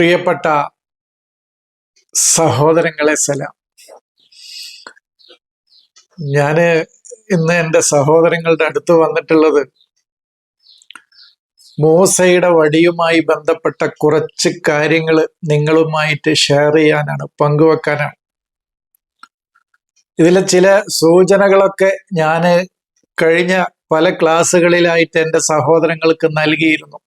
പ്രിയപ്പെട്ട സഹോദരങ്ങളെ സലാം. ഞാൻ ഇന്ന് എന്റെ സഹോദരങ്ങളുടെ അടുത്ത് വന്നിട്ടുള്ളത് മൂസയുടെ വടിയുമായി ബന്ധപ്പെട്ട കുറച്ച് കാര്യങ്ങൾ നിങ്ങളുമായിട്ട് ഷെയർ ചെയ്യാനാണ് പങ്കുവെക്കാനാണ്. ഇതിലെ ചില സൂചനകളൊക്കെ ഞാൻ കഴിഞ്ഞ പല ക്ലാസ്സുകളിലായിട്ട് എന്റെ സഹോദരങ്ങൾക്ക് നൽകിയിരുന്നു.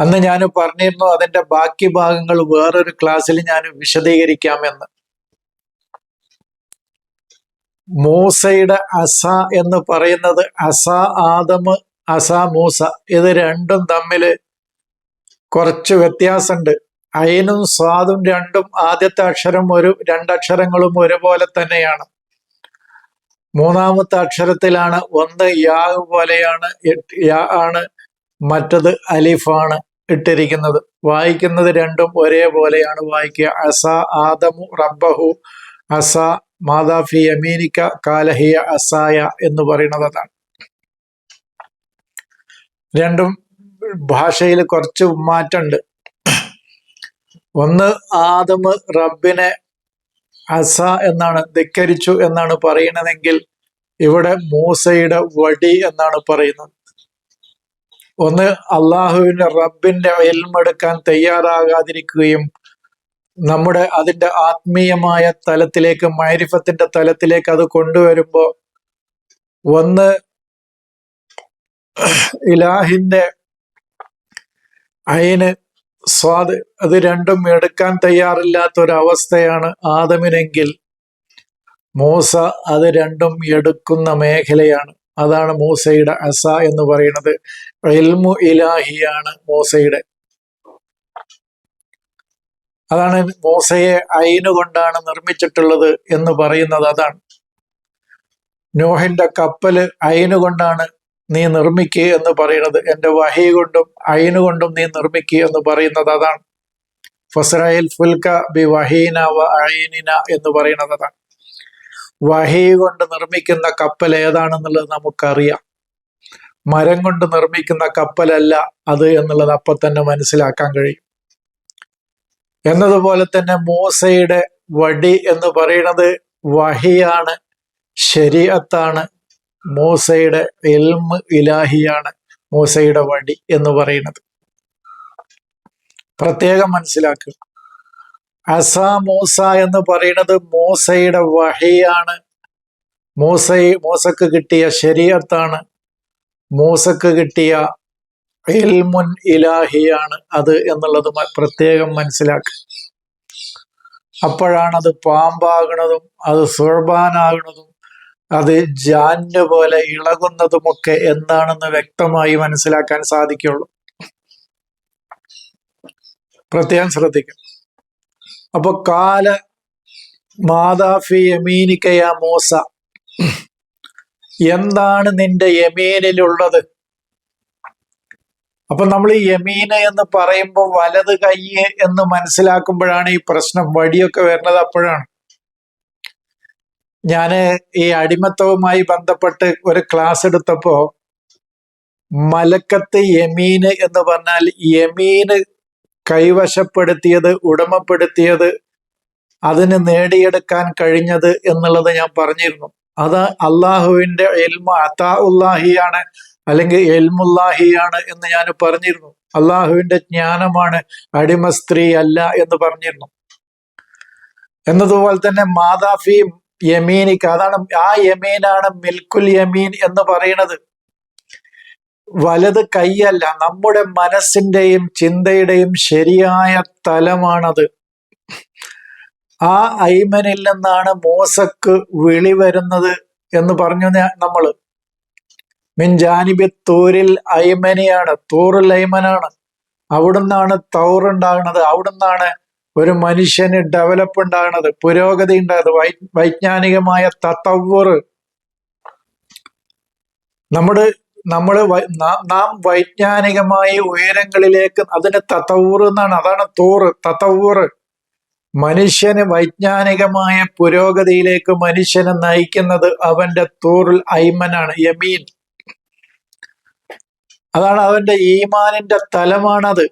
അന്ന് ഞാൻ പറഞ്ഞിരുന്നു അതിന്റെ ബാക്കി ഭാഗങ്ങൾ വേറൊരു ക്ലാസ്സിൽ ഞാൻ വിശദീകരിക്കാമെന്ന്. മൂസയുടെ അസ എന്ന് പറയുന്നത് അസ ആദമ് അസ മൂസ. ഇത് രണ്ടും തമ്മിൽ കുറച്ച് വ്യത്യാസമുണ്ട്. അയിനും സ്വാദും രണ്ടും ആദ്യത്തെ അക്ഷരം ഒരു രണ്ടക്ഷരങ്ങളും ഒരുപോലെ തന്നെയാണ്. മൂന്നാമത്തെ അക്ഷരത്തിലാണ് ഒന്ന് യാ പോലെയാണ് ആണ് മറ്റത് അലിഫാണ് ഇട്ടിരിക്കുന്നത്. വായിക്കുന്നത് രണ്ടും ഒരേപോലെയാണ് വായിക്കുക അസ ആദമു റബ്ബഹു അസ മാതാഫി അമീനിക്ക കാലഹിയ അസായ എന്ന് പറയുന്നത് അതാണ്. രണ്ടും ഭാഷയിൽ കുറച്ച് മാറ്റമുണ്ട്. ഒന്ന് ആദമ് റബ്ബിനെ അസ എന്നാണ് ധിക്കരിച്ചു എന്നാണ് പറയുന്നതെങ്കിൽ ഇവിടെ മൂസയുടെ വടി എന്നാണ് പറയുന്നത്. ഒന്ന് അള്ളാഹുവിന്റെ റബ്ബിന്റെ എൽമെടുക്കാൻ തയ്യാറാകാതിരിക്കുകയും നമ്മുടെ അതിന്റെ ആത്മീയമായ തലത്തിലേക്ക് മൈരിഫത്തിന്റെ തലത്തിലേക്ക് അത് കൊണ്ടുവരുമ്പോൾ ഒന്ന് ഇലാഹിന്റെ അയിന് സ്വാദ് അത് രണ്ടും എടുക്കാൻ തയ്യാറില്ലാത്ത ഒരവസ്ഥയാണ് ആദമിനെങ്കിൽ മൂസ അത് രണ്ടും എടുക്കുന്ന മേഖലയാണ്. അതാണ് മൂസയുടെ അസ എന്ന് പറയുന്നത്. എൽമു ഇലാഹിയാണ് മൂസയുടെ. അതാണ് മൂസയെ അയിനുകൊണ്ടാണ് നിർമ്മിച്ചിട്ടുള്ളത് എന്ന് പറയുന്നത് അതാണ്. നോഹിന്റെ കപ്പൽ അയിനുകൊണ്ടാണ് നീ നിർമ്മിക്കുക എന്ന് പറയുന്നത്. എന്റെ വഹി കൊണ്ടും അയിനുകൊണ്ടും നീ നിർമ്മിക്കുക എന്ന് പറയുന്നത് അതാണ്. ഫസ്രയിൽ ഫുൽക്ക ബി വഹീന വ അയിനിന എന്ന് പറയുന്നത് അതാണ്. വഹി കൊണ്ട് നിർമ്മിക്കുന്ന കപ്പൽ ഏതാണെന്നുള്ളത് നമുക്കറിയാം. മരം കൊണ്ട് നിർമ്മിക്കുന്ന കപ്പലല്ല അത് എന്നുള്ളത് അപ്പൊ തന്നെ മനസ്സിലാക്കാൻ കഴിയും. എന്നതുപോലെ തന്നെ മൂസയുടെ വടി എന്ന് പറയുന്നത് വഹിയാണ് ശരീഅത്താണ്. മൂസയുടെ എൽമ് ഇലാഹിയാണ് മൂസയുടെ വടി എന്ന് പറയുന്നത്. പ്രത്യേകം മനസ്സിലാക്കുക. അസ മോസ എന്ന് പറയുന്നത് മോസയുടെ വഹയാണ്. മൂസ മൂസക്ക് കിട്ടിയ ശരീരത്താണ്. മൂസക്ക് കിട്ടിയ എൽമുൻ ഇലാഹിയാണ് അത് എന്നുള്ളത് പ്രത്യേകം മനസ്സിലാക്കുക. അപ്പോഴാണ് അത് പാമ്പാകണതും അത് സുർബാനാകണതും അത് ജാന് പോലെ ഇളകുന്നതുമൊക്കെ എന്താണെന്ന് വ്യക്തമായി മനസ്സിലാക്കാൻ സാധിക്കുള്ളൂ. പ്രത്യേകം ശ്രദ്ധിക്കും അപ്പൊ കാല മാതാഫി യമീനിക്കയ മൂസ. എന്താണ് നിന്റെ യമീനിലുള്ളത്? അപ്പൊ നമ്മൾ ഈ യമീന എന്ന് പറയുമ്പോൾ വലത് കൈ എന്ന് മനസ്സിലാക്കുമ്പോഴാണ് ഈ പ്രശ്നം വടിയൊക്കെ വരുന്നത് അപ്പോഴാണ്. ഞാൻ ഈ അടിമത്തവുമായി ബന്ധപ്പെട്ട് ഒരു ക്ലാസ് എടുത്തപ്പോ മലക്കത്ത് യമീന് എന്ന് പറഞ്ഞാൽ യമീന് കൈവശപ്പെടുത്തിയത് ഉടമപ്പെടുത്തിയത് അതിന് നേടിയെടുക്കാൻ കഴിഞ്ഞത് എന്നുള്ളത് ഞാൻ പറഞ്ഞിരുന്നു. അത് അള്ളാഹുവിന്റെ എൽമ അത്താ ഉല്ലാഹിയാണ് അല്ലെങ്കിൽ എൽമുല്ലാഹിയാണ് എന്ന് ഞാൻ പറഞ്ഞിരുന്നു. അള്ളാഹുവിന്റെ ജ്ഞാനമാണ് അടിമ സ്ത്രീ അല്ല എന്ന് പറഞ്ഞിരുന്നു. എന്നതുപോലെ തന്നെ മാതാഫി യമീനിക്ക് അതാണ് ആ യമീനാണ് മിൽക്കുൽ യമീൻ എന്ന് പറയുന്നത്. വലത് കൈയല്ല നമ്മുടെ മനസ്സിന്റെയും ചിന്തയുടെയും ശരിയായ തലമാണത്. ആ ഐമനിൽ നിന്നാണ് മോസക്ക് വിളി വരുന്നത് എന്ന് പറഞ്ഞു നമ്മൾ മിൻജാനിബി തൂരിൽ ഐമനിയാണ് തൂറിൽ ഐമനാണ് അവിടുന്നാണ് തൗറുണ്ടാകുന്നത് അവിടുന്നാണ് ഒരു മനുഷ്യന് ഡെവലപ്പ് ഉണ്ടാകുന്നത് പുരോഗതി ഉണ്ടാകുന്നത് വൈ വൈജ്ഞാനികമായ തത്തവ്വർ നമ്മുടെ നമ്മൾ നാം വൈജ്ഞാനികമായ ഉയരങ്ങളിലേക്ക് അതിന് തത്തവൂർ എന്നാണ്. അതാണ് തോറ് തത്തവൂറ് മനുഷ്യന് വൈജ്ഞാനികമായ പുരോഗതിയിലേക്ക് മനുഷ്യനെ നയിക്കുന്നത് അവന്റെ തോറിൽ ഐമനാണ് യമീൻ. അതാണ് അവന്റെ ഈമാനിന്റെ തലമാണത്.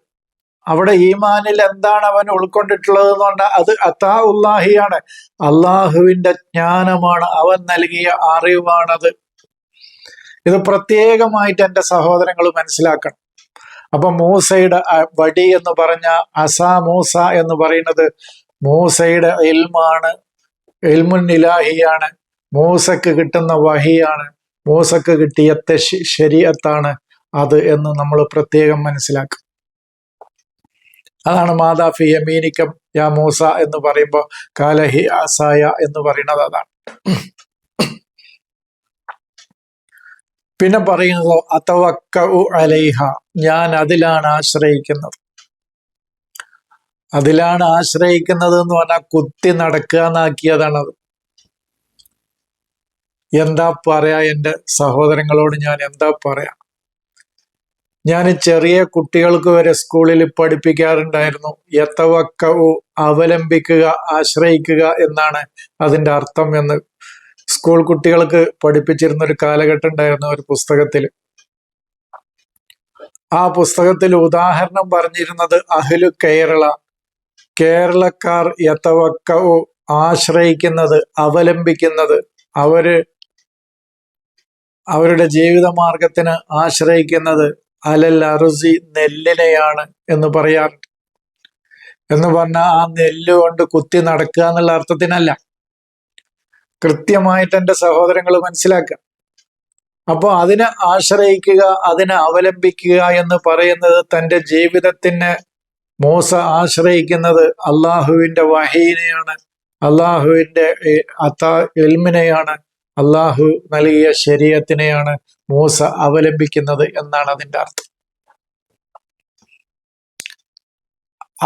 അവിടെ ഈമാനിൽ എന്താണ് അവൻ ഉൾക്കൊണ്ടിട്ടുള്ളത് എന്ന് പറഞ്ഞാൽ അത് അത്താ ഉല്ലാഹിയാണ് അള്ളാഹുവിന്റെ ജ്ഞാനമാണ് അവൻ നൽകിയ അറിവാണത്. ഇത് പ്രത്യേകമായിട്ട് എന്റെ സഹോദരങ്ങൾ മനസ്സിലാക്കണം. അപ്പൊ മൂസയുടെ വടി എന്ന് പറഞ്ഞ അസാ മൂസ എന്ന് പറയുന്നത് മൂസയുടെ എൽമാണ് എൽമുൻ ഇലാഹിയാണ് മൂസക്ക് കിട്ടുന്ന വഹിയാണ് മൂസക്ക് കിട്ടിയ ശരീരത്താണ് അത് എന്ന് നമ്മൾ പ്രത്യേകം മനസ്സിലാക്കും അതാണ് മാതാഫി യമീനിക്കം യാ മൂസ എന്ന് പറയുമ്പോൾ കാലഹി അസായ എന്ന് പറയുന്നത് അതാണ്. പിന്നെ പറയുന്നത് അതവക്ക അലൈഹ ഞാൻ അതിലാണ് ആശ്രയിക്കുന്നത്. അതിലാണ് ആശ്രയിക്കുന്നത് എന്ന് പറഞ്ഞാൽ കുത്തി നടക്കുക എന്നാക്കിയതാണത് എന്താ പറയാ എന്റെ സഹോദരങ്ങളോട് ഞാൻ എന്താ പറയാ? ഞാൻ ചെറിയ കുട്ടികൾക്ക് വരെ സ്കൂളിൽ പഠിപ്പിക്കാറുണ്ടായിരുന്നു യത്തവക്കവു അവലംബിക്കുക ആശ്രയിക്കുക എന്നാണ് അതിന്റെ അർത്ഥം എന്ന്. സ്കൂൾ കുട്ടികൾക്ക് പഠിപ്പിച്ചിരുന്ന ഒരു കാലഘട്ടം ഉണ്ടായിരുന്നു ഒരു പുസ്തകത്തിൽ. ആ പുസ്തകത്തിൽ ഉദാഹരണം പറഞ്ഞിരുന്നത് അഹ്ലു കേരള. കേരളക്കാർ യഥവക്കവോ ആശ്രയിക്കുന്നത് അവലംബിക്കുന്നത്. അവർ അവരുടെ ജീവിത മാർഗത്തിന് ആശ്രയിക്കുന്നത് അലൽ അറുസി നെല്ലിനെയാണ് എന്ന് പറയാറുണ്ട്. എന്ന് പറഞ്ഞാൽ ആ നെല്ല് കൊണ്ട് കുത്തി നടക്കുക എന്നുള്ള അർത്ഥത്തിനല്ല. കൃത്യമായിട്ട് എന്റെ സഹോദരങ്ങൾ മനസ്സിലാക്കുക. അപ്പോൾ അതിനെ ആശ്രയിക്കുക അതിനെ അവലംബിക്കുക എന്ന് പറയുന്നത് തന്റെ ജീവിതത്തിന് മോസ ആശ്രയിക്കുന്നത് അള്ളാഹുവിന്റെ വഹീനെയാണ്. അള്ളാഹുവിന്റെ അത്താ എൽമിനെയാണ്. അള്ളാഹു നൽകിയ ശരീരത്തിനെയാണ് മൂസ അവലംബിക്കുന്നത് എന്നാണ് അതിന്റെ അർത്ഥം.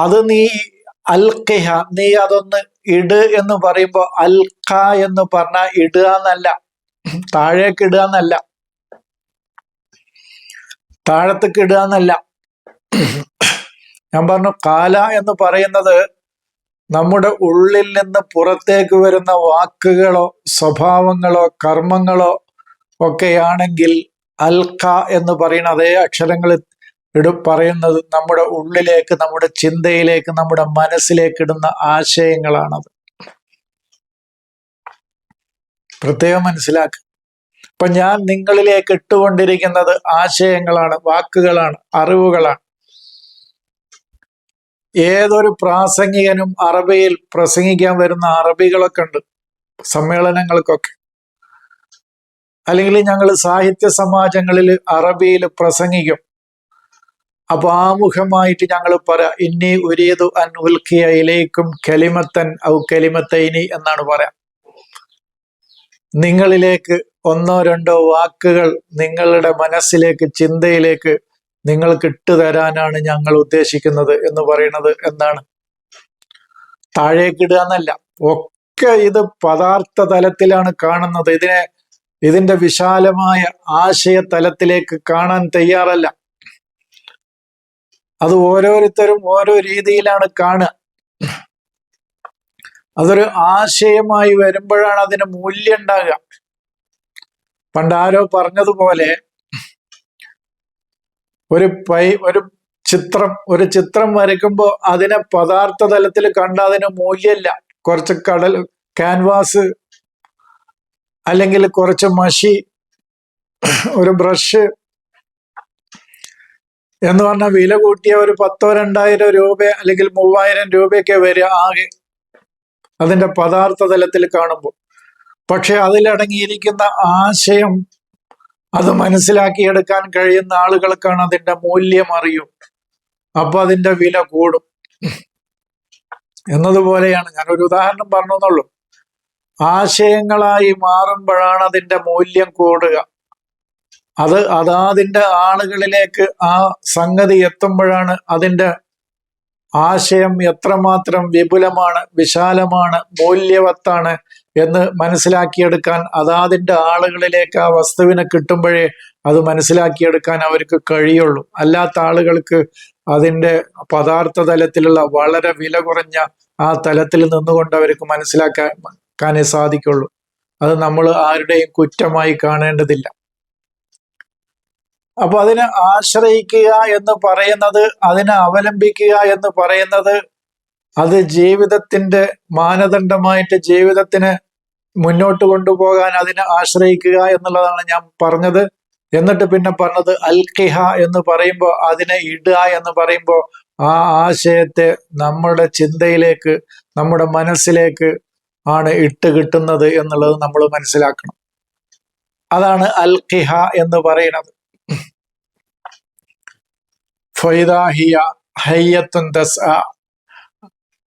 അത് നീ അൽഖിഹ നീ അതൊന്ന് ഇട് എന്ന് പറയുമ്പോൾ അൽക്ക എന്ന് പറഞ്ഞാൽ ഇടുക എന്നല്ല. താഴേക്ക് ഇടുക എന്നല്ല. താഴത്തേക്ക് ഇടുക എന്നല്ല. ഞാൻ പറഞ്ഞു കാല എന്ന് പറയുന്നത് നമ്മുടെ ഉള്ളിൽ നിന്ന് പുറത്തേക്ക് വരുന്ന വാക്കുകളോ സ്വഭാവങ്ങളോ കർമ്മങ്ങളോ ഒക്കെയാണെങ്കിൽ അൽക്ക എന്ന് പറയുന്ന അതേ അക്ഷരങ്ങൾ ഇട പറയുന്നത് നമ്മുടെ ഉള്ളിലേക്ക് നമ്മുടെ ചിന്തയിലേക്ക് നമ്മുടെ മനസ്സിലേക്ക് ഇടുന്ന ആശയങ്ങളാണത്. പ്രത്യേകം മനസ്സിലാക്കുക ഇപ്പൊ ഞാൻ നിങ്ങളിലേക്ക് ഇട്ടുകൊണ്ടിരിക്കുന്നത് ആശയങ്ങളാണ് വാക്കുകളാണ് അറിവുകളാണ്. ഏതൊരു പ്രാസംഗികനും അറബിയിൽ പ്രസംഗിക്കാൻ വരുന്ന അറബികളൊക്കെ ഉണ്ട് സമ്മേളനങ്ങൾക്കൊക്കെ. അല്ലെങ്കിൽ ഞങ്ങൾ സാഹിത്യ സമാജങ്ങളിൽ അറബിയിൽ പ്രസംഗിക്കും. അപ്പൊ ആമുഖമായിട്ട് ഞങ്ങൾ പറ ഇന്നി ഉരിയതു അൻ ഉൽക്കിയ കലിമത്തൻ ഔ കലിമത്തൈനി എന്നാണ് പറയാം നിങ്ങളിലേക്ക് ഒന്നോ രണ്ടോ വാക്കുകൾ നിങ്ങളുടെ മനസ്സിലേക്ക് ചിന്തയിലേക്ക് നിങ്ങൾക്ക് ഇട്ടുതരാനാണ് ഞങ്ങൾ ഉദ്ദേശിക്കുന്നത് എന്ന് പറയുന്നത് എന്താണ് താഴേക്കിടുക എന്നല്ല ഒക്കെ ഇത് പദാർത്ഥ തലത്തിലാണ് കാണുന്നത്. ഇതിനെ ഇതിന്റെ വിശാലമായ ആശയ തലത്തിലേക്ക് കാണാൻ തയ്യാറല്ല. അത് ഓരോരുത്തരും ഓരോ രീതിയിലാണ് കാണുക. അതൊരു ആശയമായി വരുമ്പോഴാണ് അതിന് മൂല്യം ഉണ്ടാകുക. പണ്ട് ആരോ പറഞ്ഞതുപോലെ ഒരു പൈ ഒരു ചിത്രം ഒരു ചിത്രം വരയ്ക്കുമ്പോൾ അതിനെ പദാർത്ഥ തലത്തിൽ കണ്ട അതിന് മൂല്യമില്ല. കുറച്ച് കടൽ ക്യാൻവാസ് അല്ലെങ്കിൽ കുറച്ച് മഷി ഒരു ബ്രഷ് എന്ന് പറഞ്ഞാൽ വില കൂട്ടിയ ഒരു പത്തോ രണ്ടായിരം രൂപ അല്ലെങ്കിൽ മൂവായിരം രൂപയൊക്കെ വരിക ആകെ അതിന്റെ പദാർത്ഥ തലത്തിൽ കാണുമ്പോൾ. പക്ഷെ അതിലടങ്ങിയിരിക്കുന്ന ആശയം അത് മനസ്സിലാക്കിയെടുക്കാൻ കഴിയുന്ന ആളുകൾക്കാണ് അതിന്റെ മൂല്യം അറിയും. അപ്പൊ അതിന്റെ വില കൂടും. എന്നതുപോലെയാണ് ഞാൻ ഒരു ഉദാഹരണം പറഞ്ഞെന്നുള്ളൂ. ആശയങ്ങളായി മാറുമ്പോഴാണ് അതിന്റെ മൂല്യം കൂടുക. അത് അതാതിന്റെ ആളുകളിലേക്ക് ആ സംഗതി എത്തുമ്പോഴാണ് അതിന്റെ ആശയം എത്രമാത്രം വിപുലമാണ് വിശാലമാണ് മൂല്യവത്താണ് എന്ന് മനസ്സിലാക്കിയെടുക്കാൻ അതാതിന്റെ ആളുകളിലേക്ക് ആ വസ്തുവിനെ കിട്ടുമ്പോഴേ അത് മനസ്സിലാക്കിയെടുക്കാൻ അവർക്ക് കഴിയുള്ളൂ. അല്ലാത്ത ആളുകൾക്ക് അതിന്റെ പദാർത്ഥ തലത്തിലുള്ള വളരെ വില കുറഞ്ഞ ആ തലത്തിൽ നിന്നുകൊണ്ട് അവർക്ക് മനസ്സിലാക്കാനേ സാധിക്കുള്ളൂ. അത് നമ്മൾ ആരുടെയും കുറ്റമായി കാണേണ്ടതില്ല. അപ്പൊ അതിനെ ആശ്രയിക്കുക എന്ന് പറയുന്നത് അതിനെ അവലംബിക്കുക എന്ന് പറയുന്നത് അത് ജീവിതത്തിന്റെ മാനദണ്ഡമായിട്ട് ജീവിതത്തിന് മുന്നോട്ട് കൊണ്ടുപോകാൻ അതിനെ ആശ്രയിക്കുക എന്നുള്ളതാണ് ഞാൻ പറഞ്ഞത്. എന്നിട്ട് പിന്നെ പറഞ്ഞത് അൽഖിഹ എന്ന് പറയുമ്പോൾ അതിനെ ഇടുക എന്ന് പറയുമ്പോൾ ആ ആശയത്തെ നമ്മുടെ ചിന്തയിലേക്ക് നമ്മുടെ മനസ്സിലേക്ക് ആണ് ഇട്ട് കിട്ടുന്നത് എന്നുള്ളത് നമ്മൾ മനസ്സിലാക്കണം. അതാണ് അൽഖിഹ എന്ന് പറയുന്നത്. ഫൈദാഹിയ ഹയ്യത്തുൻ തസ്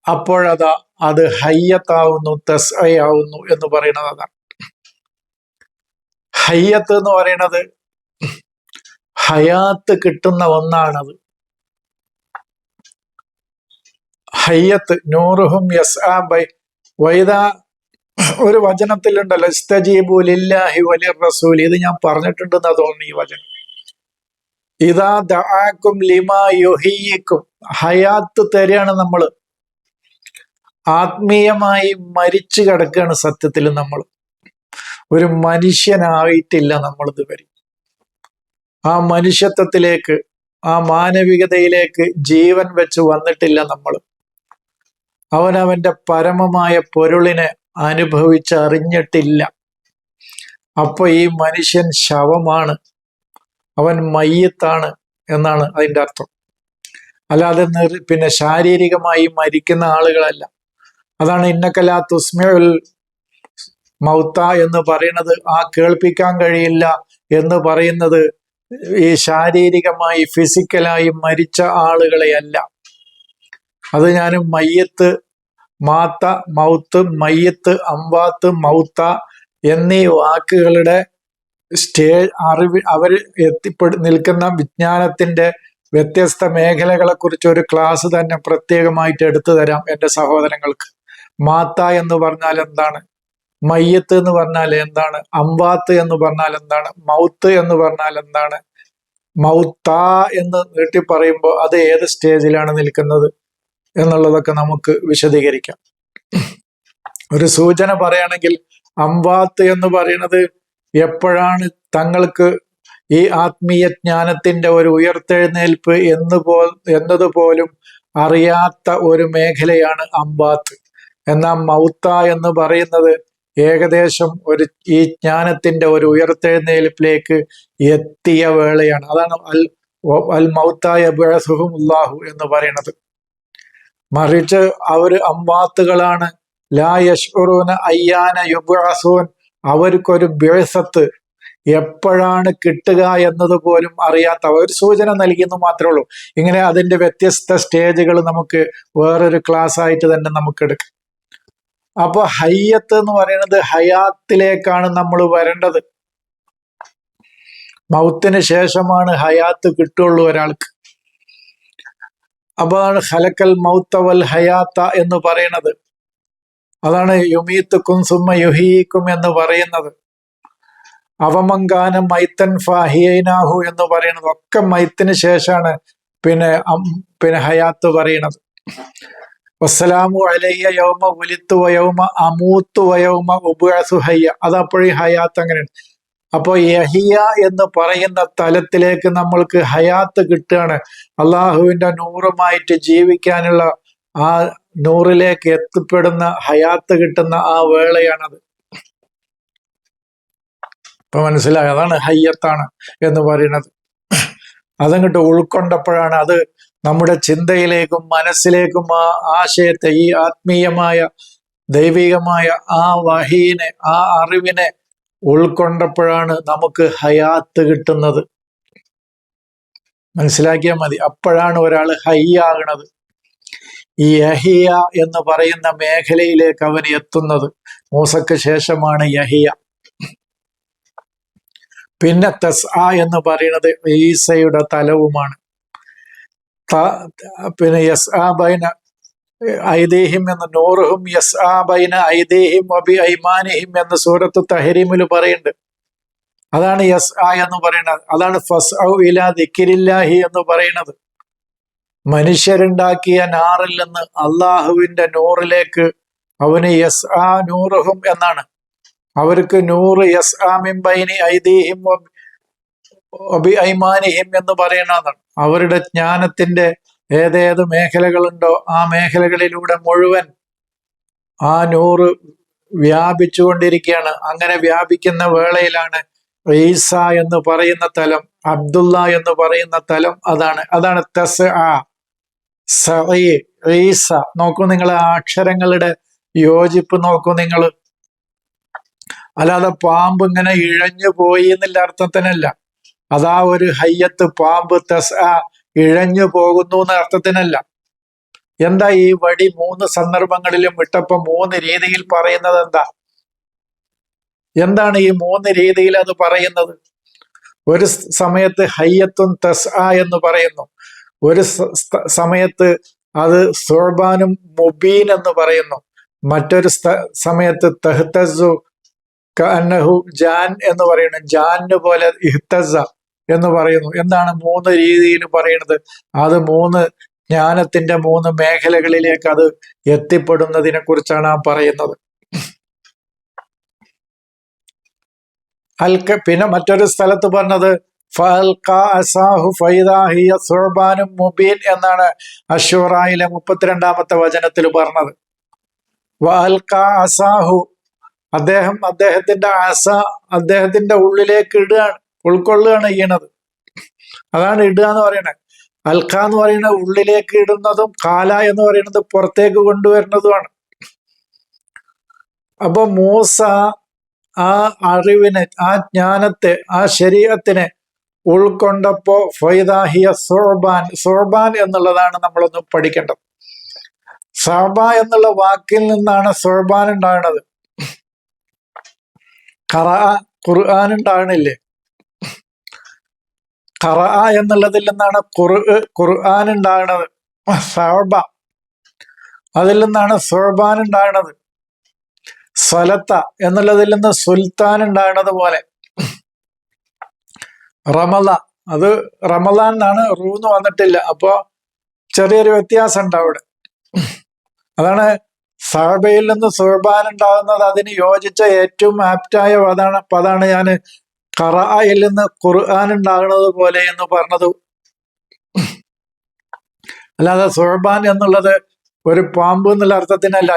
അപ്പോഴതാ അത് ഹയ്യത്താവുന്നു തസ് ആവുന്നു എന്ന് പറയുന്നത് അതാണ്. ഹയ്യത്ത് എന്ന് പറയുന്നത് ഹയാത്ത് കിട്ടുന്ന ഒന്നാണത്. ഹയ്യത്ത് നൂറുഹും യസ് ആ ബൈ വൈദ ഒരു വചനത്തിലുണ്ടല്ലോ ഇസ്തജീബുലില്ലാഹി വലിയ റസൂൽ. ഇത് ഞാൻ പറഞ്ഞിട്ടുണ്ടെന്നാ തോന്നുന്നു ഈ വചനം. ഇതാ ദാക്കും ലിമാ യുഹീക്കും ഹയാത്ത് തരെയാണ് നമ്മൾ ആത്മീയമായി മരിച്ചു കിടക്കുകയാണ് സത്യത്തിൽ നമ്മൾ ഒരു മനുഷ്യനായിട്ടില്ല നമ്മൾ ഇതുവരെ. ആ മനുഷ്യത്വത്തിലേക്ക് ആ മാനവികതയിലേക്ക് ജീവൻ വെച്ച് വന്നിട്ടില്ല നമ്മൾ. അവനവന്റെ പരമമായ പൊരുളിനെ അനുഭവിച്ചറിഞ്ഞിട്ടില്ല. അപ്പൊ ഈ മനുഷ്യൻ ശവമാണ്. അവൻ മയ്യത്താണ് എന്നാണ് അതിന്റെ അർത്ഥം. അല്ലാതെ പിന്നെ ശാരീരികമായി മരിക്കുന്ന ആളുകളല്ല. അതാണ് ഇന്നക്കലാ തുസ്മിയുൽ മൗത്ത എന്ന് പറയുന്നത്. ആ കേൾപ്പിക്കാൻ കഴിയില്ല എന്ന് പറയുന്നത് ഈ ശാരീരികമായി ഫിസിക്കലായി മരിച്ച ആളുകളെയല്ല. അത് ഞാൻ മയ്യത്ത് മാത്ത മൗത്ത് മയ്യത്ത് അമ്പാത്ത് മൗത്ത എന്നീ വാക്കുകളുടെ സ്റ്റേ അറിവ് അവർ എത്തിപ്പെടു നിൽക്കുന്ന വിജ്ഞാനത്തിന്റെ വ്യത്യസ്ത മേഖലകളെ കുറിച്ച് ഒരു ക്ലാസ് തന്നെ പ്രത്യേകമായിട്ട് എടുത്തു തരാം എന്റെ സഹോദരങ്ങൾക്ക്. മാത്ത എന്ന് പറഞ്ഞാൽ എന്താണ്? മയ്യത്ത് എന്ന് പറഞ്ഞാൽ എന്താണ്? അമ്പാത്ത് എന്ന് പറഞ്ഞാൽ എന്താണ്? മൗത്ത് എന്ന് പറഞ്ഞാൽ എന്താണ്? മൗത്ത എന്ന് നീട്ടി പറയുമ്പോൾ അത് ഏത് സ്റ്റേജിലാണ് നിൽക്കുന്നത് എന്നുള്ളതൊക്കെ നമുക്ക് വിശദീകരിക്കാം. ഒരു സൂചന പറയുകയാണെങ്കിൽ അമ്പാത്ത് എന്ന് പറയുന്നത് എപ്പോഴാണ് തങ്ങൾക്ക് ഈ ആത്മീയ ജ്ഞാനത്തിന്റെ ഒരു ഉയർത്തെഴുന്നേൽപ്പ് എന്ന് പോ എന്നതുപോലും അറിയാത്ത ഒരു മേഖലയാണ് അമ്പാത്ത്. എന്നാൽ മൗത്ത എന്ന് പറയുന്നത് ഏകദേശം ഒരു ഈ ജ്ഞാനത്തിന്റെ ഒരു ഉയർത്തെഴുന്നേൽപ്പിലേക്ക് എത്തിയ വേളയാണ്. അതാണ് അൽ അൽ മൗത്തായ ബഴസുഹുമുല്ലാഹു എന്ന് പറയുന്നത്. മറിച്ച് അവർ അമ്പാത്തുകളാണ്. ലാ യഷ്റൂന അയ്യാന യുബഅസൂൻ അവർക്കൊരു ബിഴസത്ത് എപ്പോഴാണ് കിട്ടുക എന്നത് പോലും അറിയാത്ത ഒരു സൂചന നൽകിയെന്ന് മാത്രമേ ഉള്ളൂ. ഇങ്ങനെ അതിന്റെ വ്യത്യസ്ത സ്റ്റേജുകൾ നമുക്ക് വേറൊരു ക്ലാസ് ആയിട്ട് തന്നെ നമുക്ക് എടുക്കാം. അപ്പൊ ഹയ്യത്ത് എന്ന് പറയുന്നത് ഹയാത്തിലേക്കാണ് നമ്മൾ വരേണ്ടത്. മൗത്തിന് ശേഷമാണ് ഹയാത്ത് കിട്ടുള്ളൂ ഒരാൾക്ക്. അപ്പൊ അതാണ് ഹലക്കൽ മൗത്തവൽ ഹയാത്ത എന്ന് പറയുന്നത്. അതാണ് യുമീത്തുക്കും സുമ യുഹീക്കും എന്ന് പറയുന്നത്. അവമങ്കാനം മൈത്തൻ ഫാഹിയനാഹു എന്ന് പറയുന്നത് ഒക്കെ മൈത്തിന് ശേഷമാണ് പിന്നെ പിന്നെ ഹയാത്ത് പറയണത് വസ്സലാമു അലയ്യ യൗമ ഉലിത്തു വയൗമ അമൂത്തു വയൗമ ഉബുഅസു ഹയ്യ. അത് അപ്പോഴും ഹയാത്ത് അങ്ങനെയാണ്. അപ്പോൾ യഹിയ എന്ന് പറയുന്ന തലത്തിലേക്ക് നമ്മൾക്ക് ഹയാത്ത് കിട്ടുകയാണ്. അള്ളാഹുവിന്റെ നൂറുമായിട്ട് ജീവിക്കാനുള്ള ആ നൂറിലേക്ക് എത്തിപ്പെടുന്ന ഹയാത്ത് കിട്ടുന്ന ആ വേളയാണത്. ഇപ്പൊ മനസ്സിലായി? അതാണ് ഹയ്യത്താണ് എന്ന് പറയുന്നത്. അതങ്ങോട്ട് ഉൾക്കൊണ്ടപ്പോഴാണ് അത് നമ്മുടെ ചിന്തയിലേക്കും മനസ്സിലേക്കും ആ ആശയത്തെ ഈ ആത്മീയമായ ദൈവികമായ ആ വഹീനെ ആ അറിവിനെ ഉൾക്കൊണ്ടപ്പോഴാണ് നമുക്ക് ഹയാത്ത് കിട്ടുന്നത്. മനസ്സിലാക്കിയാൽ മതി. അപ്പോഴാണ് ഒരാൾ ഹയ്യാകണത്. ഈ യഹിയ എന്ന് പറയുന്ന മേഖലയിലേക്ക് അവൻ എത്തുന്നത്. മൂസക്ക് ശേഷമാണ് യഹിയ. പിന്നെ തസ് എന്ന് പറയുന്നത് ഈസയുടെ തലവുമാണ്. പിന്നെ യസ് ആ ബൈന ഐദേഹിം എന്ന് നൂറുഹും യസ് ആ ബൈന ഐദേഹിം അബി ഐമാനിഹിം എന്ന് സൂറത്ത് തഹരീമിൽ പറയുന്നുണ്ട്. അതാണ് യസ് ആ എന്ന് പറയുന്നത്. അതാണ് ഫസ് ഔ ഇലാ ദിക്കിരില്ലാഹി എന്ന് പറയുന്നത്. മനുഷ്യരുണ്ടാക്കിയ നാറിൽ നിന്ന് അള്ളാഹുവിന്റെ നൂറിലേക്ക് അവന് യസ് ആ നൂറുഹും എന്നാണ്. അവർക്ക് നൂറ് യസ് ആമിംബൈനി ഐദീഹിം ഒബി ഐമാനിഹിം എന്ന് പറയണതാണ്. അവരുടെ ജ്ഞാനത്തിന്റെ ഏതേത് മേഖലകളുണ്ടോ ആ മേഖലകളിലൂടെ മുഴുവൻ ആ നൂറ് വ്യാപിച്ചുകൊണ്ടിരിക്കുകയാണ്. അങ്ങനെ വ്യാപിക്കുന്ന വേളയിലാണ് ഈസ എന്ന് പറയുന്ന തലം അബ്ദുള്ള എന്ന് പറയുന്ന തലം അതാണ്. അതാണ് തസ് ആ ഈസ നോക്കൂ നിങ്ങൾ അക്ഷരങ്ങളുടെ യോജിപ്പ് നോക്കൂ നിങ്ങൾ അല്ലാതെ പാമ്പ് ഇങ്ങനെ ഇഴഞ്ഞു പോയി എന്നുള്ള അർത്ഥത്തിനല്ല അതാ ഒരു ഹയ്യത്ത് പാമ്പ് തസ് ഇഴഞ്ഞു പോകുന്നു എന്ന അർത്ഥത്തിനല്ല എന്താ ഈ വടി മൂന്ന് സന്ദർഭങ്ങളിലും വിട്ടപ്പോ മൂന്ന് രീതിയിൽ പറയുന്നത് എന്താ? എന്താണ് ഈ മൂന്ന് രീതിയിൽ അത് പറയുന്നത്? ഒരു സമയത്ത് ഹയ്യത്തും തസ് എന്ന് പറയുന്നു. ഒരു സമയത്ത് അത് സോർബാനും മുബീൻ എന്ന് പറയുന്നു. മറ്റൊരു സമയത്ത് തെഹ്തസു കന്നഹു ജാൻ എന്ന് പറയുന്നു. ജാന് പോലെ ഇഹ്തസ എന്ന് പറയുന്നു. എന്താണ് മൂന്ന് രീതിയിൽ പറയുന്നത്? അത് മൂന്ന് ജ്ഞാനത്തിന്റെ മൂന്ന് മേഖലകളിലേക്ക് അത് എത്തിപ്പെടുന്നതിനെ കുറിച്ചാണ് ആ പറയുന്നത്. അൽക്ക പിന്നെ മറ്റൊരു സ്ഥലത്ത് പറഞ്ഞത് മുബീൻ എന്നാണ് അഷൂറായിലെ മുപ്പത്തിരണ്ടാമത്തെ വചനത്തിൽ പറഞ്ഞത്. അസാഹു അദ്ദേഹം അദ്ദേഹത്തിന്റെ അസ അദ്ദേഹത്തിന്റെ ഉള്ളിലേക്ക് ഇടുകയാണ് ഉൾക്കൊള്ളുകയാണ് ചെയ്യണത്. അതാണ് ഇടുക എന്ന് പറയുന്നത്. അൽഖ എന്ന് പറയുന്നത് ഉള്ളിലേക്ക് ഇടുന്നതും കാല എന്ന് പറയുന്നത് പുറത്തേക്ക് കൊണ്ടുവരുന്നതുമാണ്. അപ്പൊ മൂസ ആ അറിവിനെ ആ ജ്ഞാനത്തെ ആ ശരീരത്തിനെ ഉൾക്കൊണ്ടപ്പോ ഫൈദാഹിയ സോർബാൻ സോർബാൻ എന്നുള്ളതാണ് നമ്മളൊന്ന് പഠിക്കേണ്ടത്. സോർബ എന്നുള്ള വാക്കിൽ നിന്നാണ് സോർബാൻ ഉണ്ടാകുന്നത് ഖറ ഖുർആൻ ഉണ്ടാകണില്ലേ? ഖറ എന്നുള്ളതിൽ നിന്നാണ് ഖുർ ഖുർആൻ ഉണ്ടാകുന്നത് സോർബ അതിൽ നിന്നാണ് സോർബാൻ ഉണ്ടാകുന്നത് സ്വലത്ത എന്നുള്ളതിൽ നിന്ന് സുൽത്താൻ ഉണ്ടാകുന്നത് പോലെ റമല അത് റമലാൻ എന്നാണ് റൂന്ന് വന്നിട്ടില്ല. അപ്പോ ചെറിയൊരു വ്യത്യാസം ഉണ്ട് അവിടെ അതാണ് സഹബയിൽ നിന്ന് സുഹബാൻ ഉണ്ടാകുന്നത് അതിന് യോജിച്ച ഏറ്റവും ആപ്റ്റായ പദാണ് പദാണ് ഞാൻ കറായിൽ നിന്ന് ഖുർആൻ ഉണ്ടാകുന്നത് പോലെ എന്ന് പറഞ്ഞത്. അല്ലാതെ സുഹബാൻ എന്നുള്ളത് ഒരു പാമ്പ് എന്നുള്ള അർത്ഥത്തിനല്ല.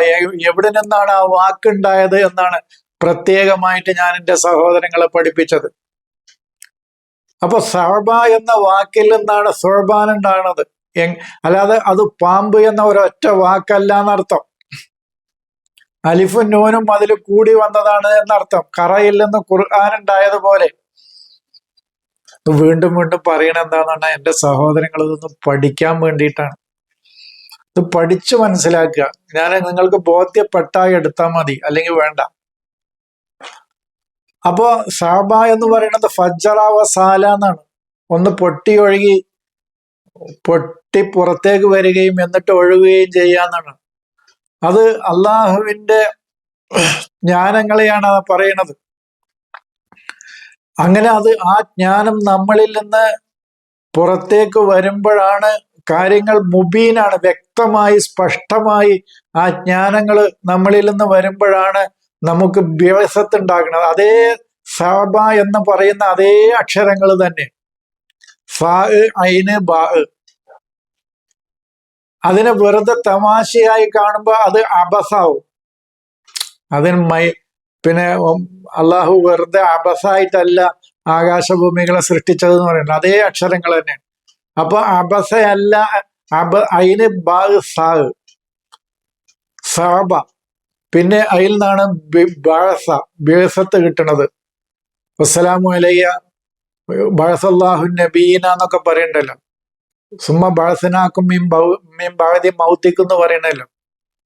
എവിടെ നിന്നാണ് ആ വാക്കുണ്ടായത് എന്നാണ് പ്രത്യേകമായിട്ട് ഞാൻ എന്റെ സഹോദരങ്ങളെ പഠിപ്പിച്ചത്. അപ്പൊ സഹബ എന്ന വാക്കിൽ നിന്നാണ് സുർബാൻ ഉണ്ടാകുന്നത് അല്ലാതെ അത് പാമ്പ് എന്ന ഒരൊറ്റ വാക്കല്ല എന്നർത്ഥം. അലിഫും നൂനും അതിൽ കൂടി വന്നതാണ് എന്നർത്ഥം. കറയിൽ നിന്ന് ഖുർആൻ ഉണ്ടായതുപോലെ. വീണ്ടും വീണ്ടും പറയണ എന്താണെന്നാണ് എന്റെ സഹോദരങ്ങൾ ഇതൊന്ന് പഠിക്കാൻ വേണ്ടിയിട്ടാണ്. ഇത് പഠിച്ചു മനസ്സിലാക്കുക. ഞാൻ നിങ്ങൾക്ക് ബോധ്യപ്പെട്ടായി എടുത്താൽ മതി. അല്ലെങ്കിൽ വേണ്ട. അപ്പോ സാബ എന്ന് പറയുന്നത് ഫജ്ജറാവ സാല എന്നാണ്. ഒന്ന് പൊട്ടി ഒഴുകി പൊട്ടി പുറത്തേക്ക് വരികയും എന്നിട്ട് ഒഴുകുകയും ചെയ്യാന്നാണ് അത് അള്ളാഹുവിന്റെ ജ്ഞാനങ്ങളെയാണ് പറയണത് അങ്ങനെ അത് ആ ജ്ഞാനം നമ്മളിൽ നിന്ന് പുറത്തേക്ക് വരുമ്പോഴാണ് കാര്യങ്ങൾ മുബീനാണ് വ്യക്തമായി സ്പഷ്ടമായി ആ ജ്ഞാനങ്ങൾ നമ്മളിൽ നിന്ന് വരുമ്പോഴാണ് നമുക്ക് വ്യവസത്ത് ഉണ്ടാക്കുന്നത് അതേ സാബ എന്ന് പറയുന്ന അതേ അക്ഷരങ്ങൾ തന്നെ. ബാ അതിനെ വെറുതെ തമാശയായി കാണുമ്പോൾ അത് അബസാവും. അതിന് മൈ പിന്നെ അള്ളാഹു വെറുതെ അബസായിട്ടല്ല ആകാശഭൂമികളെ സൃഷ്ടിച്ചത് എന്ന് പറയുന്നത്. അതേ അക്ഷരങ്ങൾ തന്നെ. അപ്പൊ അബസയല്ല അബ് അയിന് സാഗ് സാബ. പിന്നെ അതിൽ നിന്നാണ് ബാഴസ ബേസത്ത് കിട്ടണത്. വസ്സലാമു അലയ്യ ബഴസല്ലാഹു നബീന എന്നൊക്കെ പറയണ്ടല്ലോ. സുമ്മ ബഴസനാക്കും മീൻ മീൻ ബഴതി മൗത്തിക്കും പറയണല്ലോ.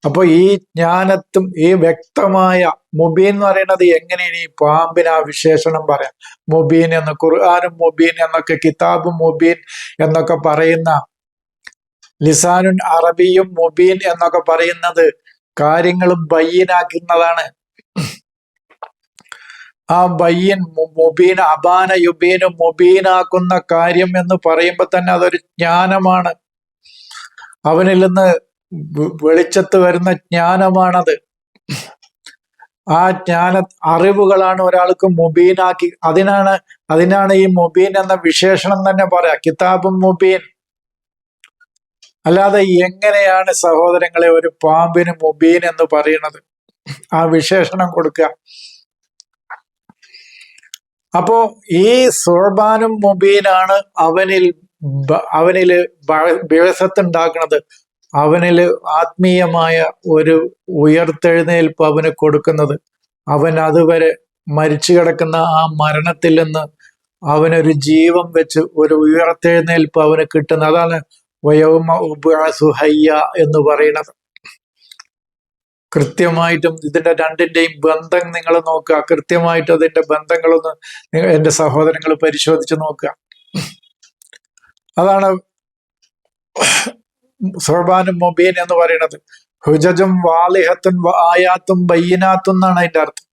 അപ്പൊ ഈ ജ്ഞാനത്തും ഈ വ്യക്തമായ മുബീൻ എന്ന് പറയുന്നത് എങ്ങനെയാണ് ഈ പാമ്പിന് ആ വിശേഷണം പറയാം? മുബീൻ എന്ന് ഖുർആാനും മുബീൻ എന്നൊക്കെ കിതാബും മുബീൻ എന്നൊക്കെ പറയുന്ന ലിസാനുൻ അറബിയും മുബീൻ എന്നൊക്കെ പറയുന്നത് കാര്യങ്ങൾ ബയ്യനാക്കുന്നതാണ്. ആ ബയ്യൻ മൊബീൻ അബാന യുബീനും മുബീനാക്കുന്ന കാര്യം എന്ന് പറയുമ്പോൾ തന്നെ അതൊരു ജ്ഞാനമാണ്. അവനിൽ നിന്ന് വെളിച്ചത്ത് വരുന്ന ജ്ഞാനമാണത്. ആ ജ്ഞാന അറിവുകളാണ് ഒരാൾക്ക് മുബീനാക്കി അതിനാണ് അതിനാണ് ഈ മുബീൻ എന്ന വിശേഷണം തന്നെ പറയാ. കിതാബും മുബീൻ. അല്ലാതെ എങ്ങനെയാണ് സഹോദരങ്ങളെ ഒരു പാമ്പിന് മുബീൻ എന്ന് പറയുന്നത് ആ വിശേഷണം കൊടുക്കുക അപ്പോ ഈ സുർബാനും മുബീനാണ് അവനിൽ അവനിൽ വിഴസത്തുണ്ടാക്കുന്നത് അവനിൽ ആത്മീയമായ ഒരു ഉയർത്തെഴുന്നേൽപ്പ് അവന് കൊടുക്കുന്നത്. അവൻ അതുവരെ മരിച്ചു കിടക്കുന്ന ആ മരണത്തിൽ നിന്ന് അവനൊരു ജീവൻ വെച്ച് ഒരു ഉയർത്തെഴുന്നേൽപ്പ് അവന് കിട്ടുന്നത്. അതാണ് വയോമ ഉബ്അസു ഹയ്യ എന്ന് പറയുന്നത് കൃത്യമായിട്ടും ഇതിന്റെ രണ്ടിന്റെയും ബന്ധം നിങ്ങൾ നോക്കുക. കൃത്യമായിട്ട് അതിന്റെ ബന്ധങ്ങളൊന്ന് എന്റെ സഹോദരങ്ങൾ പരിശോധിച്ച് നോക്കുക. അതാണ് സുഹബാനും മൊബീൻ എന്ന് പറയുന്നത് ഹുജജും വാലിഹത്തും ആയാത്തും ബയ്യനാത്തും എന്നാണ് അതിന്റെ അർത്ഥം.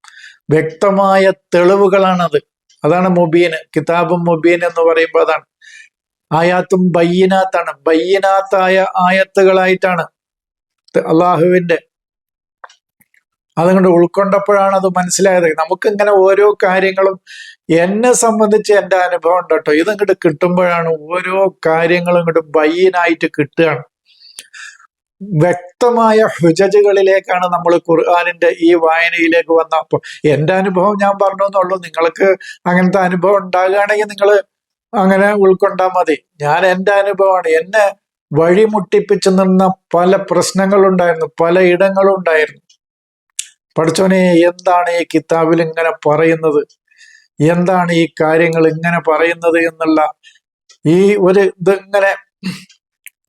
വ്യക്തമായ തെളിവുകളാണത്. അതാണ് മൊബീന്. കിതാബും മൊബീൻ എന്ന് പറയുമ്പോൾ അതാണ്. ആയാത്തും ബയ്യനാത്താണ്. ബയ്യനാത്തായ ആയത്തുകളായിട്ടാണ് അള്ളാഹുവിന്റെ അതുകൊണ്ട് ഉൾക്കൊണ്ടപ്പോഴാണ് അത് മനസ്സിലായത്. നമുക്ക് ഇങ്ങനെ ഓരോ കാര്യങ്ങളും എന്നെ സംബന്ധിച്ച് എന്റെ അനുഭവം ഉണ്ട് കേട്ടോ. ഇതിങ്ങോട്ട് കിട്ടുമ്പോഴാണ് ഓരോ കാര്യങ്ങളും ഇങ്ങോട്ട് ബയ്യനായിട്ട് കിട്ടുകയാണ്. വ്യക്തമായ ഹുജജുകളിലേക്കാണ് നമ്മൾ ഖുർആാനിന്റെ ഈ വായനയിലേക്ക് വന്ന അപ്പൊ എന്റെ അനുഭവം ഞാൻ പറഞ്ഞു എന്നുള്ളൂ. നിങ്ങൾക്ക് അങ്ങനത്തെ അനുഭവം ഉണ്ടാകുകയാണെങ്കിൽ നിങ്ങൾ അങ്ങനെ ഉൾക്കൊണ്ടാൽ മതി. ഞാൻ എന്റെ അനുഭവമാണ്. എന്നെ വഴിമുട്ടിപ്പിച്ചു നിന്ന പല പ്രശ്നങ്ങളുണ്ടായിരുന്നു പല ഇടങ്ങളും ഉണ്ടായിരുന്നു പഠിച്ചോനെ എന്താണ് ഈ കിതാബിൽ ഇങ്ങനെ പറയുന്നത്? എന്താണ് ഈ കാര്യങ്ങൾ ഇങ്ങനെ പറയുന്നത് എന്നുള്ള ഈ ഒരു ഇതിങ്ങനെ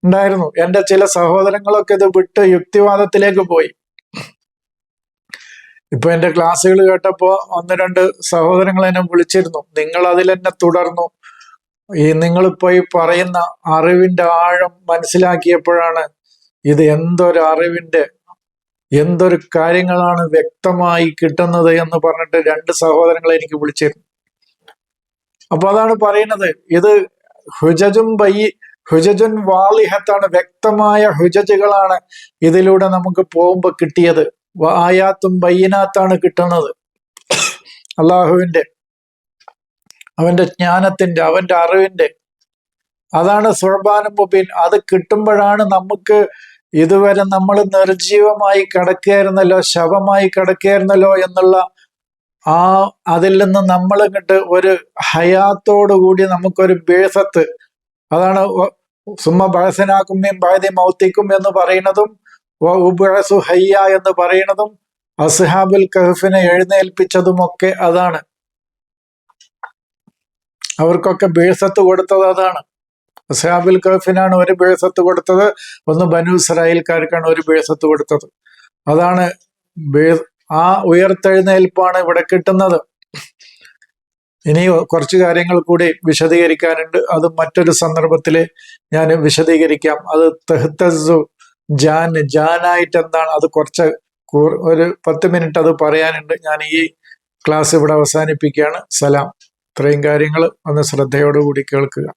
ഉണ്ടായിരുന്നു. എന്റെ ചില സഹോദരങ്ങളൊക്കെ ഇത് വിട്ട് യുക്തിവാദത്തിലേക്ക് പോയി. ഇപ്പൊ എന്റെ ക്ലാസ്സുകൾ കേട്ടപ്പോ ഒന്ന് രണ്ട് സഹോദരങ്ങൾ എന്നെ വിളിച്ചിരുന്നു. നിങ്ങൾ അതിൽ തന്നെ തുടർന്നു. ഈ നിങ്ങളിപ്പോ ഈ പറയുന്ന അറിവിന്റെ ആഴം മനസ്സിലാക്കിയപ്പോഴാണ് ഇത് എന്തൊരു അറിവിന്റെ എന്തൊരു കാര്യങ്ങളാണ് വ്യക്തമായി കിട്ടുന്നത് എന്ന് പറഞ്ഞിട്ട് രണ്ട് സഹോദരങ്ങളെ എനിക്ക് വിളിച്ചിരുന്നു. അപ്പൊ അതാണ് പറയുന്നത് ഇത് ഹുജജും ബൈ ഹുജജുൻ വാലിഹത്താണ് വ്യക്തമായ ഹുജജുകളാണ് ഇതിലൂടെ നമുക്ക് പോകുമ്പോ കിട്ടിയത്. ആയാത്തും ബയ്യനാത്താണ് കിട്ടുന്നത്. അള്ളാഹുവിന്റെ അവന്റെ ജ്ഞാനത്തിന്റെ അവന്റെ അറിവിന്റെ. അതാണ് സുർബാനും മുബീൻ. അത് കിട്ടുമ്പോഴാണ് നമുക്ക് ഇതുവരെ നമ്മൾ നിർജീവമായി കിടക്കുകയായിരുന്നല്ലോ ശവമായി കിടക്കുകയായിരുന്നല്ലോ എന്നുള്ള ആ അതിൽ നിന്ന് നമ്മൾ ഇങ്ങോട്ട് ഒരു ഹയാത്തോടു കൂടി നമുക്കൊരു ബേസത്ത്. അതാണ് സുമ സുമ്മ ബഴസനാക്കുമ്മയും ബഴതി മൗത്തിക്കും എന്ന് പറയുന്നതും ഉബഴസു ഹയ്യ എന്ന് പറയുന്നതും അസ്ഹാബുൽ കഹഫിനെ എഴുന്നേൽപ്പിച്ചതുമൊക്കെ അതാണ്. അവർക്കൊക്കെ ബേസത്ത് കൊടുത്തത് അതാണ്. അസ്ഹാബുൽ കഫിനാണ് ഒരു ബേസത്ത് കൊടുത്തത് ഒന്ന് ബനു ഇസ്രായേൽക്കാർക്കാണ് ഒരു ബേസത്ത് കൊടുത്തത്. അതാണ് ആ ഉയർത്തെഴുന്നേൽപ്പാണ് ഇവിടെ കിട്ടുന്നത്. ഇനി കുറച്ച് കാര്യങ്ങൾ കൂടി വിശദീകരിക്കാനുണ്ട്. അത് മറ്റൊരു സന്ദർഭത്തിൽ ഞാൻ വിശദീകരിക്കാം. അത് തെഹ്തസു ജാൻ ജാനായിട്ട് എന്താണ് അത് കുറച്ച് ഒരു പത്ത് മിനിറ്റ് അത് പറയാനുണ്ട്. ഞാൻ ഈ ക്ലാസ് ഇവിടെ അവസാനിപ്പിക്കുകയാണ്. സലാം. ഇത്രയും കാര്യങ്ങൾ ഒന്ന് ശ്രദ്ധയോടുകൂടി കേൾക്കുക.